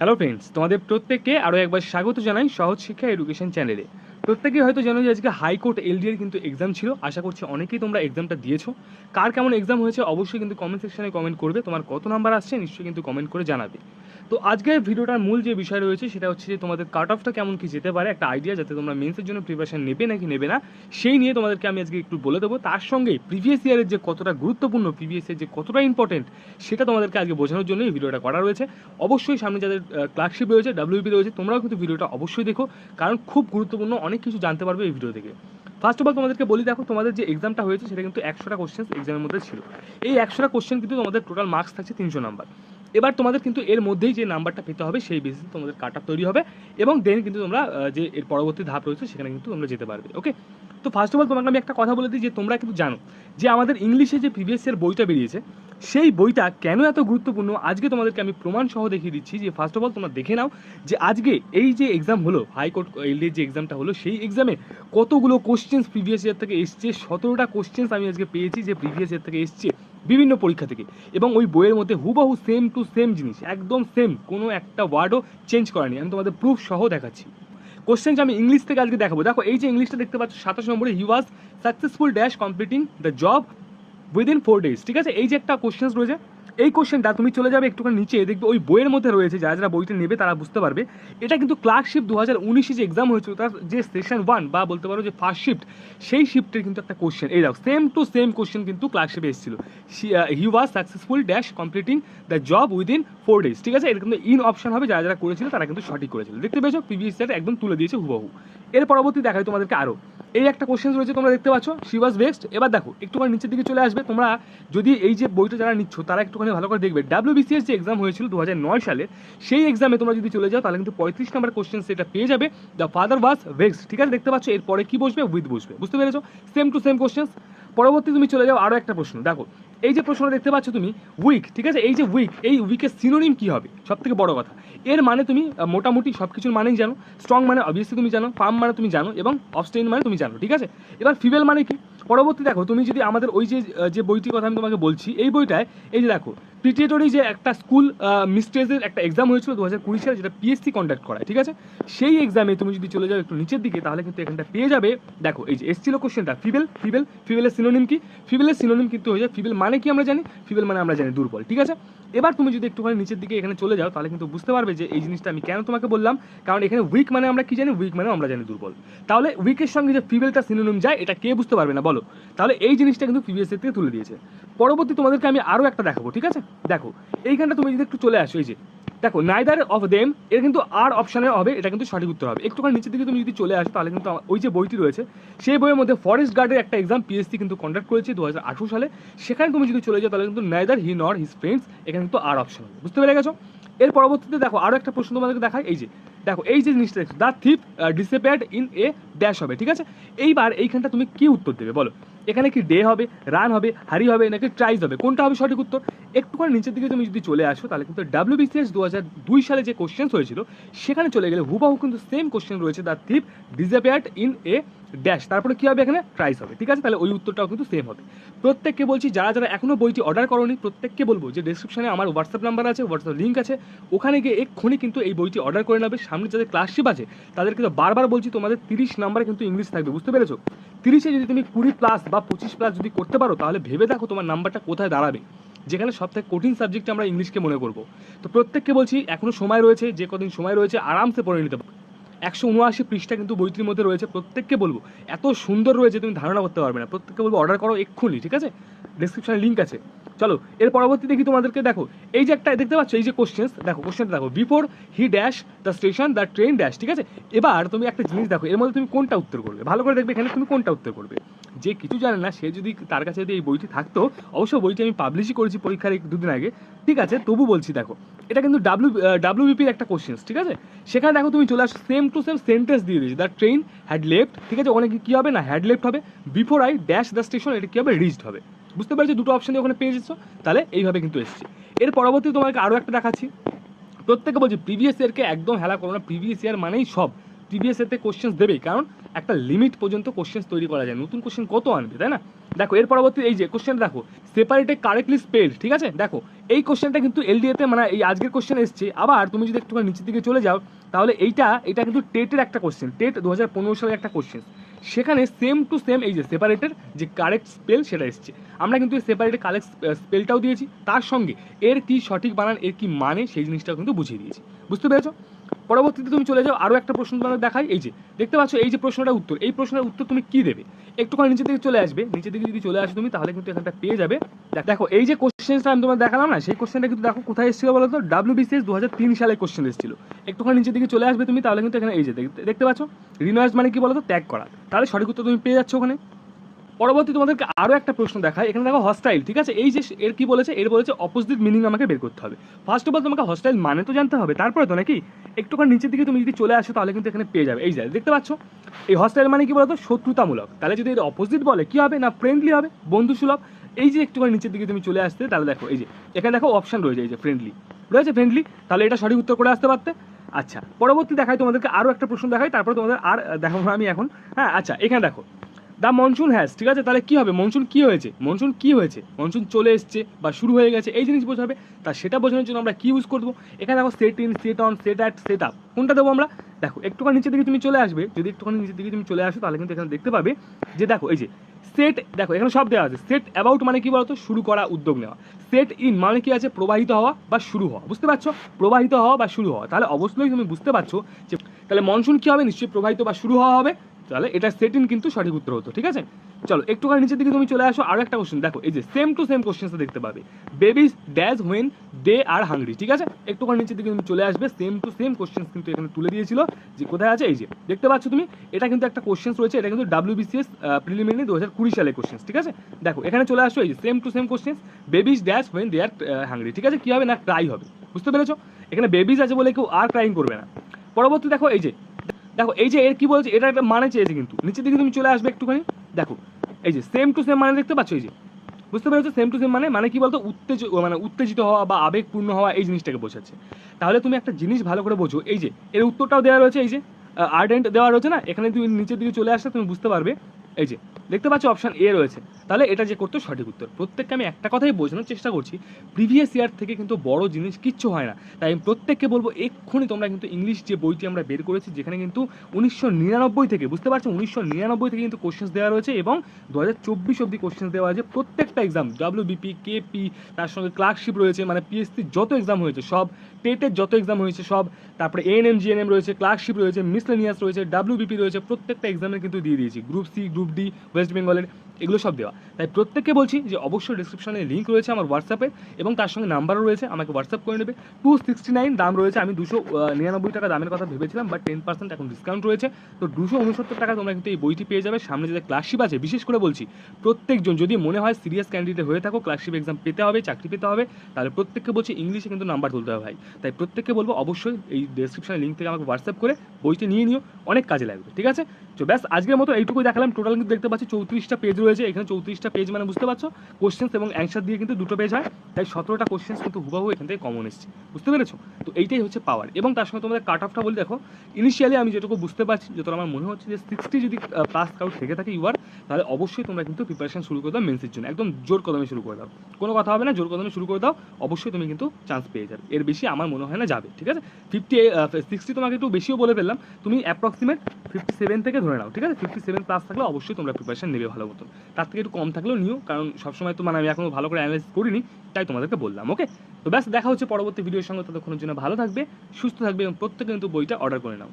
Hello friends তোমাদের প্রত্যেককে আরও একবার স্বাগত জানাই সহজ শিক্ষা এডুকেশন চ্যানেলে প্রত্যেকেই হয়তো জানো যে আজকে হাইকোর্ট এলডিএর কিন্তু এক্সাম ছিল। আশা করছি অনেকেই তোমরা এক্সামটা দিয়েছ। কার কেমন এক্সাম হয়েছে অবশ্যই কিন্তু কমেন্ট সেকশনে কমেন্ট করবে। তোমার কত নাম্বার আসছে নিশ্চয়ই কিন্তু কমেন্ট করে জানাবে। তো আজকের ভিডিওটার মূল যে বিষয় রয়েছে, সেটা হচ্ছে যে তোমাদের কাট অফটা কেমন কি যেতে পারে, একটা আইডিয়া যাতে তোমরা মেন্সের জন্য প্রিপারেশন নেবে নাকি নেবে না, সেই নিয়ে তোমাদেরকে আমি আজকে একটু বলে দেবো। তার সঙ্গে প্রিভিয়াস ইয়ারের যে কতটা গুরুত্বপূর্ণ প্রিভিয়াস ইয়ার যে কতটা ইম্পর্টেন্ট সেটা তোমাদেরকে আজকে বোঝানোর জন্য এই ভিডিওটা করা রয়েছে। অবশ্যই সামনে যাদের ক্লার্কশিপ রয়েছে ডাব্লিউপি রয়েছে, তোমরাও কিন্তু ভিডিওটা অবশ্যই দেখো, কারণ খুব গুরুত্বপূর্ণ, অনেক কিছু জানতে পারবে এই ভিডিও থেকে। ফার্স্ট অফ অল তোমাদেরকে বলি, দেখো, তোমাদের যে এক্সামটা হয়েছে, সেটা কিন্তু একশোটা কোশ্চেন এক্সামের মধ্যে ছিল। এই একশোটা কোশ্চেন কিন্তু তোমাদের টোটাল মার্কস থাকছে তিনশো নাম্বার এবার তোমাদের কিন্তু এর মধ্যেই যে নাম্বারটা পেতে হবে, সেই বেসিসে তোমাদের কাট তৈরি হবে এবং দেন কিন্তু তোমরা যে এর পরবর্তী ধাপ রয়েছে সেখানে কিন্তু তোমরা যেতে পারবে ওকে তো ফার্স্ট অফ অল তোমাকে আমি একটা কথা বলে দিই যে তোমরা কিন্তু জানো যে আমাদের ইংলিশে যে প্রিভিয়াস ইয়ার বইটা বেরিয়েছে, সেই বইটা কেন এত গুরুত্বপূর্ণ? আজকে তোমাদেরকে আমি প্রমাণ সহ দেখিয়ে দিচ্ছি যে ফার্স্ট অফ অল তোমরা দেখে নাও যে আজকে এই যে এক্সাম হলো হাইকোর্ট এলডির যে এক্সামটা হলো, সেই এক্সামে কতগুলো কোশ্চেন্স প্রিভিয়াস ইয়ার থেকে এসছে, সতেরোটা কোশ্চেন্স আমি আজকে পেয়েছি যে প্রিভিয়াস ইয়ার থেকে এসছে। বিভিন্ন পরীক্ষা থেকে। এবং ওই বইয়ের মধ্যে হুবাহু সেম টু সেম জিনিস, একদম সেম কোনো একটা ওয়ার্ডও চেঞ্জ করেনি। আমি তোমাদের প্রুফ সহ দেখাচ্ছি। কোশ্চেন আমি ইংলিশ থেকে আজকে দেখাবো। দেখো, এই যে ইংলিশটা দেখতে পাচ্ছ, সাতাশ নম্বরে he was successful dash completing the job within four days ঠিক আছে? এই যে একটা কোশ্চেন রয়েছে এই কোশ্চেনটা তুমি চলে যাবে একটুখানি নিচে, দেখবে ওই বইয়ের মধ্যে রয়েছে, যারা যারা বইটা নেবে তারা বুঝতে পারবে। এটা কিন্তু ক্লার্কশিপ দু হাজার উনিশে যে এক্সাম হয়েছিল, তার যে সেশন ওয়ান বা বলতে পারো যে ফার্স্ট শিফট সেই শিফটের কিন্তু একটা কোশ্চেন এই দেখো সেম টু সেম কোশ্চেন কিন্তু ক্লার্কশিপে এসেছিল। He was successful dash completing the job within four days ঠিক আছে? এটা কিন্তু ইন অপশন হবে, যারা যারা করেছিল তারা কিন্তু সঠিক করেছিল। দেখতে পেয়েছ? ইয়ার একদম তুলে দিয়েছে হুবহু। এর পরবর্তী দেখাই তোমাদেরকে আরও এই একটা কোশ্চেন রয়েছে তোমরা দেখতে পাচ্ছ শি ওয়াজ বেস্ট এবার দেখো, একটুখানি নিচের দিকে চলে আসবে। তোমরা যদি এই যে বইটা যারা নিচ্ছ, তারা একটুখানি ভালো করে দেখবে। ডাব্লিউবিসিএস যে এক্সাম হয়েছিল দু সালে, সেই এক্সামে তোমরা যদি চলে যাও, তাহলে কিন্তু পঁয়ত্রিশ নম্বর কোশ্চেন সেটা পেয়ে যাবে। দ্য ফাদার ওয়াজ ভেক্সড ঠিক আছে, দেখতে পাচ্ছ, এরপরে কি বসবে? উইথ বসবে। বুঝতে পেরেছ? সেম টু সেম কোশ্চেন পরবর্তী তুমি চলে যাও আরও একটা প্রশ্ন। দেখো এই যে প্রশ্নটা দেখতে পাচ্ছ তুমি উইক ঠিক আছে? এই যে উইক এই উইকের সিনোনিম কি হবে? সব থেকে বড় কথা। এর মানে তুমি মোটামুটি সব কিছুর মানেই জানো। স্ট্রং মানে অবভিয়াসলি তুমি জানো ফার্ম মানে তুমি জানো, এবং অবস্টেইন মানে তুমি জানো, ঠিক আছে? এবার ফিমেল মানে কি? পরবর্তী দেখো, তুমি যদি আমাদের ওই যে যে বইটির কথা আমি তোমাকে বলছি, এই বইটায়, এই যে দেখো প্রিটিয়েটরি যে একটা স্কুল মিস্ট্রেসের একটা এক্সাম হয়েছিল দু হাজার কুড়ি সালে, যেটা পিএসসি কন্ডাক্ট করায়, ঠিক আছে? সেই এক্সামে তুমি যদি চলে যাও একটু নিচের দিকে, তাহলে কিন্তু এখানটা পেয়ে যাবে। দেখো, এই যে এসছিল কোশ্চেনটা ফিমেল ফিমেল ফিমেলের সিনোনিম কি? ফিমেলের সিনোনিম কিন্তু হয়ে যায় ফিমেল মানে কি আমরা জানি? ফিমেল মানে আমরা জানি দুর্বল, ঠিক আছে? এবার তুমি যদি একটুখানি নিচের দিকে এখানে চলে যাও, তাহলে কিন্তু বুঝতে পারবে যে এই জিনিসটা আমি কেন তোমাকে বললাম? কারণ এখানে উইক মানে আমরা কি জানি? উইক মানে আমরা জানি দুর্বল। তাহলে উইকের সঙ্গে যে ফিমেলটা সিনোনিম যায়, এটা কে বুঝতে পারবে না? বলো। তাহলে এই জিনিসটা কিন্তু প্রিভিয়াস থেকে তুলে দিয়েছে। পরবর্তী তোমাদেরকে আমি আরও একটা দেখাবো, ঠিক আছে? দেখো, এইখানটা তুমি যদি একটু চলে আসো, এই যে, দেখো নাইদার অফ দেম এর কিন্তু আর অপশানে হবে, এটা কিন্তু সঠিক উত্তর হবে। একটুখানি নিচের দিকে তুমি যদি চলে আসো, তাহলে কিন্তু ওই যে বইটি রয়েছে, সেই বইয়ের মধ্যে ফরেস্ট গার্ডের একটা এক্সাম পিএসসি কিন্তু কন্ডাক্ট করেছে দু হাজার আঠেরো সালে। সেখানে তুমি যদি চলে যাও, তাহলে কিন্তু নাইদার হি নর হিজ ফ্রেন্ডস এখানে কিন্তু আর অপশন হবে। বুঝতে পেরে গেছো? এর পরবর্তীতে দেখো আরও একটা প্রশ্ন তোমাদেরকে দেখায় এই যে, দেখো, এই যে জিনিসটা দেখছ the thief disappeared in a dash হবে, ঠিক আছে? এইবার এইখানটা তুমি কি উত্তর দেবে, বলো? এখানে কি ডে হবে রান হবে, হারি হবে, নাকি ট্রাইজ হবে? কোনটা হবে সঠিক উত্তর? একটুখানি নিচের দিকে তুমি যদি চলে আসো, তাহলে কিন্তু ডাব্লিউবিসিএস দু হাজার দুই সালে যে কোশ্চেন হয়েছিল, সেখানে চলে গেলে হুবাহু কিন্তু সেম কোশ্চেন রয়েছে the thief disappeared in a dash তারপরে কি হবে এখানে? ট্রাইস হবে। ঠিক আছে? তাহলে ওই উত্তরটাও কিন্তু সেম হবে। প্রত্যেককে বলছি, যারা যারা এখনও বইটি অর্ডার করোনি, প্রত্যেককে বলব যে ডেসক্রিপশনে আমার হোয়াটসঅ্যাপ নাম্বার আছে হোয়াটসঅ্যাপ লিঙ্ক আছে। ওখানে গিয়ে এক্ষুনি কিন্তু এই বইটি অর্ডার করে নেবে। সামনে যাদের ক্লাসশিপ আছে, তাদেরকে তো বারবার বলছি, তোমাদের তিরিশ নাম্বারে কিন্তু ইংলিশ থাকবে। বুঝতে পেরেছ? তিরিশে যদি তুমি কুড়ি প্লাস বা পঁচিশ প্লাস যদি করতে পারো, তাহলে ভেবে দেখো তোমার নাম্বারটা কোথায় দাঁড়াবে। যেখানে সবথেকে কঠিন সাবজেক্টে আমরা ইংলিশকে মনে করব। তো প্রত্যেককে বলছি এখনও সময় রয়েছে, যে কদিন সময় রয়েছে, আরামসে পড়ে নিতে পারো। একশো উনআশি পৃষ্ঠা কিন্তু বইটির মধ্যে রয়েছে, প্রত্যেককে বলব, এত সুন্দর রয়েছে তুমি ধারণা করতে পারবে না। প্রত্যেককে বলব অর্ডার করো এক্ষুনি, ঠিক আছে? ডিসক্রিপশানে লিঙ্ক আছে। চলো, এর পরবর্তী দেখি তোমাদেরকে, দেখো, এই যে একটা, দেখতে পাচ্ছ, এই যে কোশ্চেন্স দেখো কোশ্চেনটা দেখো before he dash the station the train dash ঠিক আছে? এবার তুমি একটা জিনিস দেখো, এর মধ্যে তুমি কোনটা উত্তর করবে? ভালো করে দেখবে এখানে তুমি কোনটা উত্তর করবে। যে কিছু জানে না, সে যদি তার কাছে যদি এই বইটি থাকতো, অবশ্য বইটি আমি পাবলিশই করেছি পরীক্ষার এক দুদিন আগে, ঠিক আছে? তবু বলছি, দেখো, এটা কিন্তু ডাব্লিউ ডাব্লিউবিপির একটা কোশ্চেন্স ঠিক আছে? সেখানে দেখো তুমি চলে আসো সেম টু সেম সেন্টেন্স দিয়ে দিয়েছি দ্য ট্রেন হ্যাড লেফট ঠিক আছে? ওখানে কি- কি হবে না হ্যাড লেফট হবে। Before I dash the station এটা কি হবে? রিচড হবে। বুঝতে পারছ? দুটো অপশানই ওখানে পেয়ে যাচ্ছ তাহলে এইভাবে কিন্তু এসছে। এর পরবর্তী তোমাকে আরও একটা দেখাচ্ছি। প্রত্যেকে বলছি প্রিভিয়াস ইয়ারকে একদম হেলা করো না। প্রিভিয়াস ইয়ার মানেই সব। প্রিভিয়াস ইয়ারতে কোশ্চেন্স দেবেই। কারণ একটা লিমিট পর্যন্ত কোশ্চেন্স তৈরি করা যায়। নতুন কোশ্চেন কত আনবে, তাই না? দেখো, এর পরবর্তী এই যে কোশ্চেন দেখো সেপারেটে কারেক্টলি স্পেল ঠিক আছে? দেখো, এই কোশ্চেনটা কিন্তু এলডিএতে মানে এই আজকের কোশ্চেন এসছে। আবার তুমি যদি একটু নিচের দিকে চলে যাও, তাহলে এইটা এটা কিন্তু টেটের একটা কোশ্চেন টেট দু হাজার পনেরো সালের একটা কোশ্চেন সেখানে সেম টু সেম এই যে সেপারেটের যে কারেক্ট স্পেল সেটা এসছে। আমরা কিন্তু এই সেপারেটের কারেক্ট স্পেলটাও দিয়েছি, তার সঙ্গে এর কি সঠিক বানান, এর কি মানে সেই জিনিসটাও কিন্তু বুঝিয়ে দিয়েছি। বুঝতে পেরেছ? পরবর্তীতে তুমি চলে যাও আরও একটা প্রশ্ন তোমাদের দেখাই। এই যে, দেখতে পাচ্ছ, এই যে প্রশ্নটা উত্তর, এই প্রশ্নের উত্তর তুমি কি দেবে? একটুখানি নিচের দিকে চলে আসবে, নিচে দিকে যদি চলে আসো তুমি, তাহলে কিন্তু এখানটা পেয়ে যাবে। দেখো এই যে কোশ্চেনটা আমি তোমার দেখালাম না, সেই কোশ্চেনটা কিন্তু দেখো কোথায় এসেছিল বলো তো? ডাব্লিউ ডাব্লিউবিসিএস দু হাজার তিন সালে কোশ্চেন এসেছিল। একটুখানি নিচের দিকে চলে আসবে তুমি, তাহলে কিন্তু এখানে এই যে, দেখতে- পাচ্ছ? রিনোয়ার্স মানে কি বলো তো? ত্যাগ করা। তাহলে সঠিক উত্তর তুমি পেয়ে যাচ্ছ ওখানে। পরবর্তী তোমাদেরকে আরও একটা প্রশ্ন দেখায়। এখানে দেখো হস্টাইল ঠিক আছে? এই যে এর কি বলেছে? এর বলেছে অপোজিট মিনিং আমাকে বের করতে হবে। ফার্স্ট অফ অল তোমাকে হস্টাইল মানে তো জানতে হবে। তারপরে তো নাকি একটুখানি নিচের দিকে তুমি যদি চলে আসো, তাহলে কিন্তু এখানে পেয়ে যাবে। এই যে, দেখতে পাচ্ছ? এই হস্টাইল মানে কি বলতো? শত্রুতামূলক। তাহলে যদি এর অপোজিট বলে, কি হবে? না ফ্রেন্ডলি হবে বন্ধু সুলভ এই যে একটুখানি নিচের দিকে তুমি চলে আসতে, তাহলে দেখো, এই যে, এখানে দেখো অপশান রয়েছে, এই যে ফ্রেন্ডলি রয়েছে ফ্রেন্ডলি তাহলে এটা সঠিক উত্তর করে আসতে পারতে? আচ্ছা পরবর্তী দেখায় তোমাদেরকে আরও একটা প্রশ্ন দেখাই তারপর তোমাদের আর দেখাবো না আমি এখন। হ্যাঁ আচ্ছা এখানে দেখো। দ্য মনসুন হ্যাজ ঠিক আছে? তাহলে কি হবে? মনসুন কি হয়েছে? মনসুন কি হয়েছে? মনসুন চলে এসছে বা শুরু হয়ে গেছে, এই জিনিস বোঝাবে। তা সেটা বোঝানোর জন্য আমরা কি ইউজ করব? এখানে দেখো set in set on set at set up কোনটা দেবো আমরা? দেখো, একটুখানি নিচের দিকে তুমি চলে আসবে। যদি একটুখানি নিচের দিকে তুমি চলে আসো, তাহলে কিন্তু এখানে দেখতে পাবে যে দেখো, এই যে সেট দেখো, এখানে সব দেওয়া আছে। সেট অ্যাবাউট মানে কি বলতো? শুরু করা, উদ্যোগ নেওয়া। সেট ইন মানে কি আছে? প্রবাহিত হওয়া বা শুরু হওয়া। বুঝতে পারছ? প্রবাহিত হওয়া বা শুরু হওয়া। তাহলে অবশ্যই তুমি বুঝতে পারছ যে, তাহলে মনসুন কি হবে? নিশ্চয়ই প্রবাহিত বা শুরু হওয়া হবে। তাহলে এটা সেট ইন কিন্তু সঠিক উত্তর হতো, ঠিক আছে? চলো, একটুখানি নিচের দিকে তুমি চলে আসো, আরও একটা কোশ্চেন দেখো, এই যে সেম টু সেম কোশ্চেনটা দেখতে পাবে। Babies dash when they are hungry ঠিক আছে? একটুখানি নিচের দিকে তুমি চলে আসবে সেম টু সেম কোশ্চেন কিন্তু এখানে তুলে দিয়েছিল, যে কোথায় আছে? এই যে, দেখতে পাচ্ছ তুমি? এটা কিন্তু একটা কোশ্চেন রয়েছে, এটা কিন্তু ডাব্লিউবিসিএস প্রিলিমিনারি দু হাজার কুড়ি সালের কোশ্চেন ঠিক আছে? দেখো, এখানে চলে আসো, এই যে same to same question babies dash when they are hungry ঠিক আছে? কি হবে না? ট্রাই হবে, বুঝতে পেরেছ? এখানে বেবিস আছে বলে কেউ আর ক্রাইং করবে না। পরবর্তী দেখো, এই যে দেখো, এই যে এর কি বলছে? এটা একটা মানে চেয়েছে কিন্তু। নিচের দিকে তুমি চলে আসবে একটুখানি, দেখো, এই যে সেম টু সেম মানে দেখতে পাচ্ছ এই যে, বুঝতে পেরেছ? সেম টু সেম মানে মানে কি বলতো? উত্তেজ মানে উত্তেজিত হওয়া বা আবেগপূর্ণ হওয়া এই জিনিসটাকে বোঝাচ্ছে। তাহলে তুমি একটা জিনিস ভালো করে বোঝো, এই যে, এর উত্তরটাও দেওয়া রয়েছে, এই যে আর্ডেন্ট দেওয়া রয়েছে না? এখানে তুমি নিচের দিকে চলে আসলে তুমি বুঝতে পারবে, এই যে দেখতে পাচ্ছ অপশন এ রয়েছে। তাহলে এটা যে করতো সঠিক উত্তর। প্রত্যেককে আমি একটা কথাই বোঝানোর চেষ্টা করছি প্রিভিয়াস ইয়ার থেকে কিন্তু বড় জিনিস কিচ্ছু হয় না। তাই আমি প্রত্যেককে বলব, এক্ষুনি তোমরা কিন্তু ইংলিশ যে বইটি আমরা বের করেছি, যেখানে কিন্তু উনিশশো নিরানব্বই থেকে, বুঝতে পারছ? উনিশশো নিরানব্বই থেকে কিন্তু কোশ্চেন্স দেওয়া রয়েছে এবং দু হাজার চব্বিশ অব্দি কোশ্চেন্স দেওয়া আছে। প্রত্যেকটা এক্সাম ডাব্লিউবিপি কেপি তার সঙ্গে ক্লার্কশিপ রয়েছে মানে পিএসসি যত এক্সাম হয়েছে, সব টেটের যত এক্সাম হয়েছে, সব। তারপরে এএনএম জিএনএম রয়েছে ক্লার্কশিপ রয়েছে মিসলেনিয়াস রয়েছে ডাব্লিউবিপি রয়েছে, প্রত্যেকটা এক্সামে কিন্তু দিয়ে দিয়েছি। Group C group D West বেঙ্গলের এগুলো সব দেওয়া। তাই প্রত্যেককে বলছি যে অবশ্যই ডিসক্রিপশনে লিঙ্ক রয়েছে আমার হোয়াটসঅ্যাপে এবং তার সঙ্গে নাম্বারও রয়েছে, আমাকে হোয়াটসঅ্যাপ করে নেবে। টু সিক্সটি নাইন দাম রয়েছে, আমি দুশো নিরানব্বই টাকা দামের কথা ভেবেছিলাম বাট টেন পার্সেন্ট এখন ডিসকাউন্ট রয়েছে। তো দুশো উনসত্তর টাকা তোমরা কিন্তু এই বইটি পেয়ে যাবে। সামনে যে ক্লাসশিপ আছে, বিশেষ করে বলছি, প্রত্যেকজন যদি মনে হয় সিরিয়াস ক্যান্ডিডেট হয়ে থাকো ক্লাসশিপ এক্সাম পেতে হবে, চাকরি পেতে হবে, তাহলে প্রত্যেককে বলছি ইংলিশে কিন্তু নাম্বার তুলতে হবে ভাই। তাই প্রত্যেককে বলব অবশ্যই এই ডেসক্রিপশনের লিঙ্ক থেকে আমাকে হোয়াটসঅ্যাপ করে বইটি নিয়ে নিও, অনেক কাজে লাগবে, ঠিক আছে? তো ব্যাস, আজকের মতো এইটুকু দেখালাম। টোটাল কিন্তু দেখতে পাচ্ছি চৌত্রিশটা পেজ রয়েছে। এখানে চৌত্রিশটা পেজ মানে বুঝতে পারছ? কোশ্চেন্স এবং অ্যান্সার দিয়ে কিন্তু দুটো পেজ হয়। তাই সতেরোটা কোশ্চেন্স কিন্তু হুবাহু এখান থেকে কমন এসছে। বুঝতে পেরেছ? তো এইটাই হচ্ছে পাওয়ার এবং তার সঙ্গে তোমাদের কাট অফটা বলে, দেখো ইনিশিয়ালি আমি যেটুকু বুঝতে পারছি যতটা আমার মনে হচ্ছে যে সিক্সটি যদি প্লাস কাউট থেকে থাকে ইউআর তাহলে অবশ্যই তোমরা কিন্তু প্রিপারেশন শুরু করে দাও মেন্সের জন্য। একদম জোর কদমে শুরু করে দাও। কোনো কথা হবে না, জোর কদমে শুরু করে দাও। অবশ্যই তুমি কিন্তু চান্স পেয়ে যাবে। এর বেশি আমার মনে হয় না যাবে, ঠিক আছে? ফিফটি সিক্সটি তোমাকে একটু বেশিও বলে ফেললাম। তুমি অ্যাপ্রক্সিমেট ফিফটি সেভেন থেকে ধরে নাও, ঠিক আছে? ফিফটি সেভেন প্লাস থাকলে অবশ্যই তোমরা প্রিপারেশন নেবে ভালো মতন। তার থেকে একটু কম থাকলেও নিও, কারণ সবসময় তো মানে আমি এখনও ভালো করে অ্যানালাইজ করিনি, তাই তোমাদেরকে বললাম ওকে তো ব্যাস, দেখা হচ্ছে পরবর্তী ভিডিওর সঙ্গে, ততক্ষণের জন্য ভালো থাকবে, সুস্থ থাকবে এবং প্রত্যেকে কিন্তু বইটা অর্ডার করে নাও।